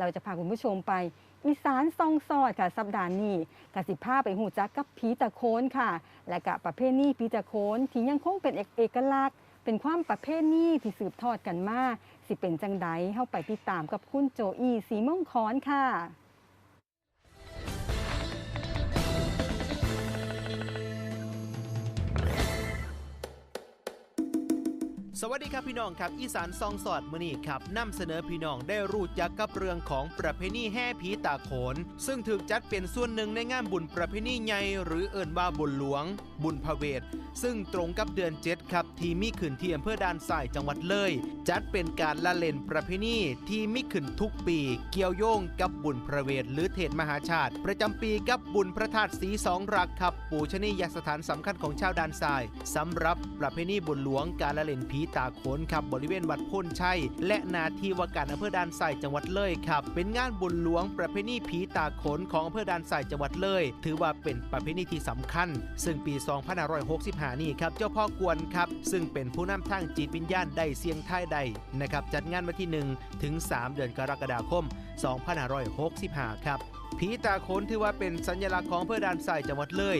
เราจะพาคุณผู้ชมไป อีสานซองซอดค่ะ สัปดาห์นี้กสิภาไปหูจักกับผีตะโคนค่ะ และกับประเพณีผีตะโคนที่ยังคงเป็นเอกเอกลักษณ์ เป็นความประเพณีที่สืบทอดกันมาสิเป็นจังไดเข้าไปติดตามกับคุณโจอีสีม่วงคอนค่ะ สวัสดีครับพี่น้องครับอีสานซองสอดมือนี้ครับนำเสนอพี่น้องได้รู้จักกับเรื่องของประเพณีแห่ผีตาโขน ซึ่งถูกจัดเป็นส่วนหนึ่งในงานบุญประเพณีใหญ่หรือเอิ่นว่าบุญหลวง บุญพระเวทซึ่งตรงกับเดือนเจ็ดครับ ที่มีขึ้นที่อำเภอด่านทรายจังหวัดเลย จัดเป็นการละเล่นประเพณีที่มีขึ้นทุกปี เกี่ยวโยงกับบุญพระเวทหรือเทศมหาชาติ ประจำปีกับบุญพระธาตุสีสองรักครับ ปูชนียสถานสำคัญของชาวด่านทรายสำหรับประเพณีบุญหลวงการละเล่นผีตาโขนครับบริเวณวัดพ้นชัย และนาทีวาการอำเภอด่านทรายจังหวัดเลยครับเป็นงานบุญหลวงประเพณีผีตาโขนของอำเภอด่านทรายจังหวัดเลย ถือว่าเป็นประเพณีที่สำคัญ ซึ่งปี 2565 นี่ครับเจ้าพ่อกวนครับซึ่งเป็นผู้นำทางจิตวิญญาณได้เสียงไทายใดนะครับจัดงานวันที่ 1 ถึง 3 เดือนกรกฎาคม 2565 ครับผีตาโขนถือว่าเป็นสัญลักษณ์ของอำเภอด่านทรายจังหวัดเลย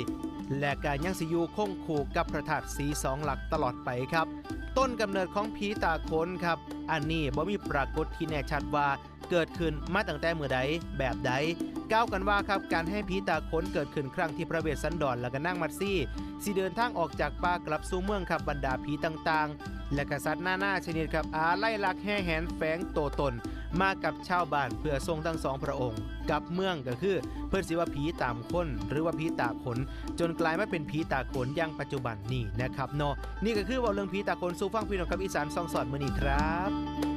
และการยังสิอยูคงคู่กับพระธาตุสีสองหลักตลอดไปครับ ต้นกำเนิดของผีตาโขนครับ อันนี้บ่มีปรากฏที่แน่ชัดว่าเกิดขึ้นมาตั้งแต่เมื่อใดแบบใดก้าวกันว่าครับการให้ผีตาขนเกิดขึ้นครั้งที่พระเวสสันดรและก็นั่งมัดซี่สิเดินทางออกจากป่ากลับสู่เมืองครับบรรดาผีต่างๆ และกษัตริย์หน้าหน้าชนิดครับอาไล่ลักแห่แหนแฝงโตตน มากับชาวบ้านเพื่อทรงทั้งสองพระองค์ กับเมืองก็คือ เพื่อนสิว่าผีตามคนหรือว่าผีตาขน จนกลายมาเป็นผีตาขนอย่างปัจจุบันนี่นะครับเนาะนี่ก็คือเว่าเรื่องผีตาขนสู่ฟังพี่น้องกับอีสานซองสอดมือนี้ครับ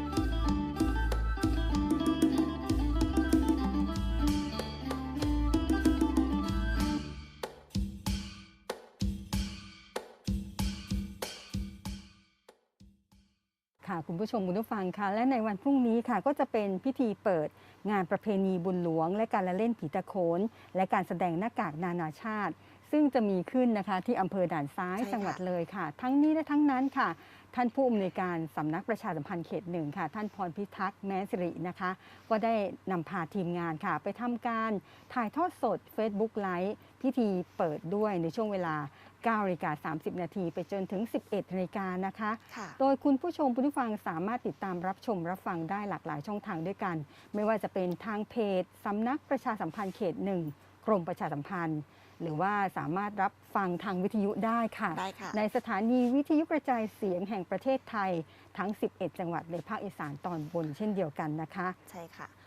ค่ะคุณผู้ชมคุณผู้ฟังค่ะ และในวันพรุ่งนี้ค่ะ ก็จะเป็นพิธีเปิดงานประเพณีบุญหลวง และการละเล่นผีตะโขนและการแสดงหน้ากากนานาชาติ ซึ่งจะมีขึ้นนะคะที่อำเภอด่านซ้ายใช่ค่ะ จังหวัดเลยค่ะ ทั้งนี้และทั้งนั้นค่ะ ท่านผู้อำนวยการสำนักประชาสัมพันธ์เขตหนึ่งค่ะ ท่านพรพิทักษ์แม้สิรินะคะ ก็ได้นำพาทีมงานค่ะ ไปทำการถ่ายทอดสด Facebook ไลฟ์พิธีเปิดด้วยในช่วงเวลา9นาฬิกา30 นาทีไปจนถึง 11นาฬิกานะคะ ค่ะ โดยคุณผู้ชมผู้ที่ฟังสามารถติดตามรับชมรับฟังได้หลากหลายช่องทางด้วยกัน ไม่ว่าจะเป็นทางเพจสำนักประชาสัมพันธ์เขตหนึ่ง กรมประชาสัมพันธ์ หรือว่าสามารถรับฟังทางวิทยุได้ค่ะ ได้ค่ะ ในสถานีวิทยุกระจายเสียงแห่งประเทศไทยทั้ง 11 จังหวัดในภาคอีสานตอนบนเช่นเดียวกันนะคะ ใช่ค่ะ